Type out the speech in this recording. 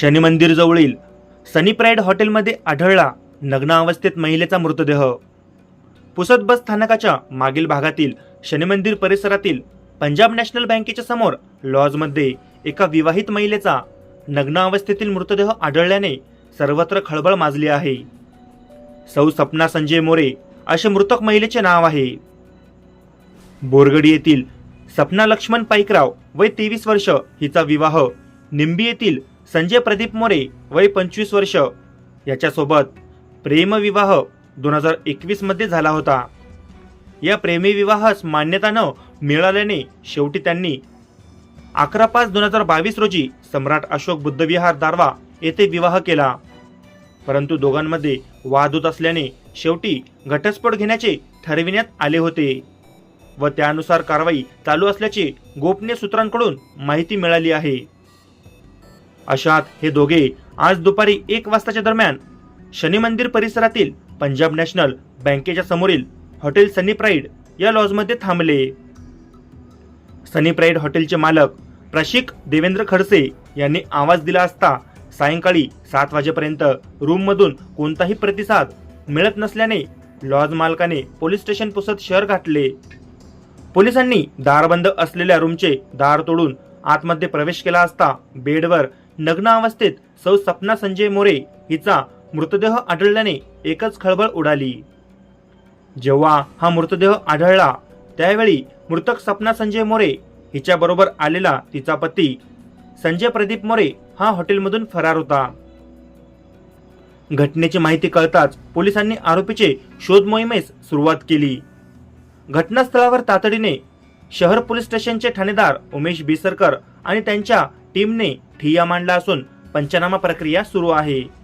शनी सनी pride हॉटेलमध्ये आढळला नग्न अवस्थेत महिलेचा मृतदेह. पुसद बस स्थानकाच्या मागील भागातील शनी मंदिर परिसरातील पंजाब नॅशनल बँकेच्या समोर लॉजमध्ये एका विवाहित महिलेचा नग्न अवस्थेतील मृतदेह आढळल्याने सर्वत्र खळबळ माजली आहे. सौ सपना संजय मोरे असे मृतक महिलेचे नाव आहे. बोरगडी येथील सपना लक्ष्मण पाईकराव वय तेवीस वर्ष हिचा विवाह निंबी येथील संजय प्रदीप मोरे वय पंचवीस वर्ष. याच्यासोबत प्रेमविवाह दोन हजार एकवीसमध्ये झाला होता. या प्रेमी विवाहास मान्यता न मिळाल्याने शेवटी त्यांनी अकरा पाच दोन हजार बावीस रोजी सम्राट अशोक बुद्धविहार दारवा येथे विवाह केला. परंतु दोघांमध्ये वाद होत असल्याने शेवटी घटस्फोट घेण्याचे ठरविण्यात आले होते व त्यानुसार कारवाई चालू असल्याचे गोपनीय सूत्रांकडून माहिती मिळाली आहे. अशात हे दोघे आज दुपारी एक वाजताच्या दरम्यान शनी मंदिर परिसरातील पंजाब नॅशनल बँकेच्या समोरील हॉटेल सनी प्राईड या लॉजमध्ये थांबले. सनी प्राईड हॉटेलचे मालक प्रशिक देवेंद्र खडसे यांनी आवाज दिला असता सायंकाळी सात वाजेपर्यंत रूममधून कोणताही प्रतिसाद मिळत नसल्याने लॉज मालकाने पोलीस स्टेशन पुसत शहर गाठले. पोलिसांनी दारबंद असलेल्या रूमचे दार तोडून आतमध्ये प्रवेश केला असता बेडवर नग्न अवस्थेत सौ सपना संजय मोरे हिचा मृतदेह आढळल्याने एकच खळबळ उडाली. जेव्हा हा मृतदेह आढळला त्यावेळी मृतक सपना संजय मोरे हिच्याबरोबर आलेला तिचा पती संजय प्रदीप मोरे हा हॉटेलमधून फरार होता. घटनेची माहिती कळताच पोलिसांनी आरोपीचे शोध मोहिमेस सुरुवात केली. घटनास्थळावर तातडीने शहर पोलीस स्टेशनचे ठाणेदार उमेश बिसरकर आणि त्यांच्या टीमने ठिय्या मांडला असून पंचनामा प्रक्रिया सुरू आहे.